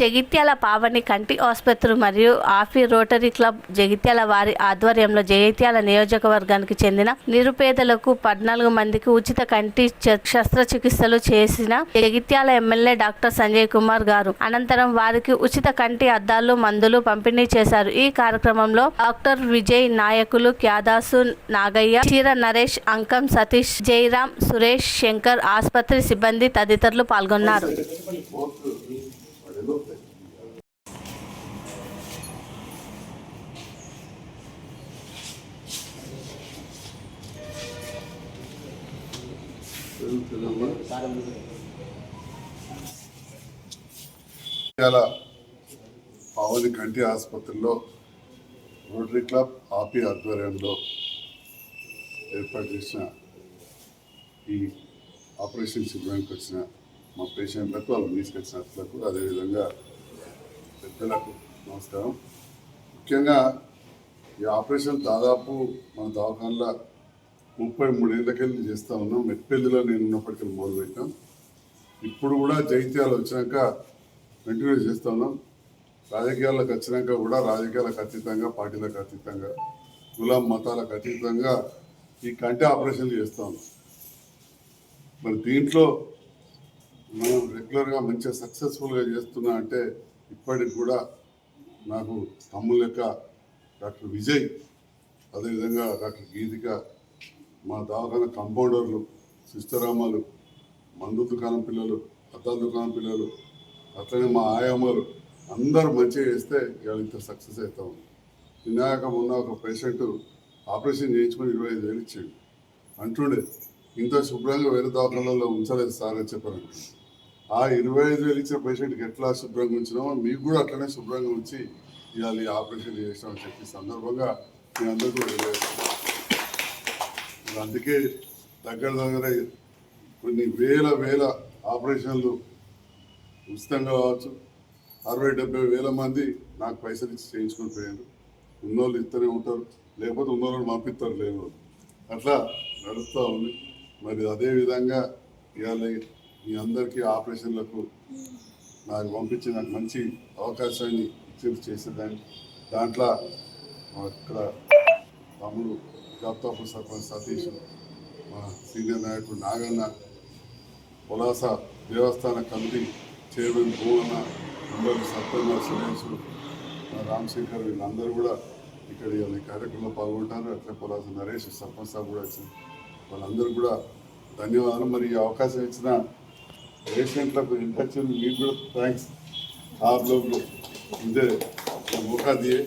జగిత్యాల పావని కంటి ఆసుపత్రి మరియు ఆఫీ రోటరీ క్లబ్ జగిత్యాల వారి ఆధ్వర్యంలో జగిత్యాల నియోజకవర్గానికి చెందిన నిరుపేదలకు పద్నాలుగు మందికి ఉచిత కంటి శస్త్రచికిత్సలు చేసిన జగిత్యాల ఎమ్మెల్యే డాక్టర్ సంజయ్ కుమార్ గారు. అనంతరం వారికి ఉచిత కంటి అద్దాలు మందులు పంపిణీ చేశారు. ఈ కార్యక్రమంలో డాక్టర్ విజయ్ నాయకులు క్యాదాసు నాగయ్య చీర నరేష్ అంకం సతీష్ జయరాం సురేష్ శంకర్ ఆసుపత్రి సిబ్బంది తదితరులు పాల్గొన్నారు. ఇవాళ పావని కంటి ఆసుపత్రిలో రోటరీ క్లబ్ ఆపి ఆధ్వర్యంలో ఏర్పాటు చేసిన ఈ ఆపరేషన్ శిబిరానికి వచ్చిన మా పేషెంట్లకు వాళ్ళు తీసుకొచ్చిన అదేవిధంగా పెద్దలకు నమస్కారం. ముఖ్యంగా ఈ ఆపరేషన్ దాదాపు మన దవాఖానలో ముప్పై మూడేళ్ళకెళ్ళి చేస్తూ ఉన్నాం. మెట్పెల్లిలో నేను ఉన్నప్పటికీ మొదలుపెట్టాం ఇప్పుడు కూడా జైత్యాలు వచ్చినాక కంటిన్యూ చేస్తూ ఉన్నాం. రాజకీయాలకు వచ్చినాక కూడా రాజకీయాలకు అతీతంగా పార్టీలకు అతీతంగా కులం మతాలకు అతీతంగా ఈ కంటి ఆపరేషన్లు చేస్తూ ఉన్నాం. మరి దీంట్లో మనం రెగ్యులర్గా మంచిగా సక్సెస్ఫుల్గా చేస్తున్నా అంటే ఇప్పటికి కూడా నాకు తమ్ముల లెక్క డాక్టర్ విజయ్ అదేవిధంగా డాక్టర్ గీతిక మా దవాఖాన కంపౌండర్లు సిస్టరామాలు మందు దుకాణం పిల్లలు అద్దాల దుకాణం పిల్లలు అట్లనే మా ఆయామాలు అందరూ మంచిగా చేస్తే ఇవాళ ఇంత సక్సెస్ అవుతాం నిన్నాక మొన్న ఒక పేషెంట్ ఆపరేషన్ చేయించుకొని ఇరవై ఐదు వేలు ఇచ్చాడు. అంటుండే ఇంత శుభ్రంగా వేరే దవాఖానలో ఉంచలేదు సార్ అని చెప్పారు ఆ ఇరవై ఐదు వేలు ఇచ్చిన పేషెంట్కి ఎట్లా శుభ్రంగా ఉంచినామో మీకు కూడా అట్లనే శుభ్రంగా ఉంచి ఇవాళ ఈ ఆపరేషన్ చేసామని చెప్పి సందర్భంగా మీ అందరూ కూడా అందుకే దగ్గర దగ్గర కొన్ని వేల వేల ఆపరేషన్లు ఉచితంగా కావచ్చు. అరవై డెబ్బై వేల మంది నాకు పైసలు ఇచ్చి చేయించుకొని పోయారు ఉన్నోళ్ళు ఇస్తూనే ఉంటారు. లేకపోతే ఉన్నోళ్ళు పంపిస్తారు లేని వాళ్ళు అట్లా నడుస్తూ ఉంది. మరి అదే విధంగా ఇవాళ మీ అందరికీ ఆపరేషన్లకు నాకు పంపించి నాకు మంచి అవకాశాన్ని ఇచ్చి చేసేదాన్ని. దాంట్లో మా ఇక్కడ తమ్ముడు జాబ్తాపూర్ సర్పంచ్ సతీష్ మా సీనియర్ నాయకుడు నాగన్న పొలాస దేవస్థాన కమిటీ చైర్మన్ భూమన్న అందరూ సత్యన్న సురేష్ మా రామశంకర్ వీళ్ళందరూ కూడా ఇక్కడ ఈ కార్యక్రమంలో పాల్గొంటారు. అట్లే పొలాస నరేష్ సర్పంచ్ సార్ కూడా వచ్చింది. వాళ్ళందరూ కూడా ధన్యవాదాలు. మరి ఈ అవకాశం ఇచ్చిన పేషెంట్లకు ఇన్ఫెక్షన్ మీకు కూడా థ్యాంక్స్ आप लोग इधर मौका दिए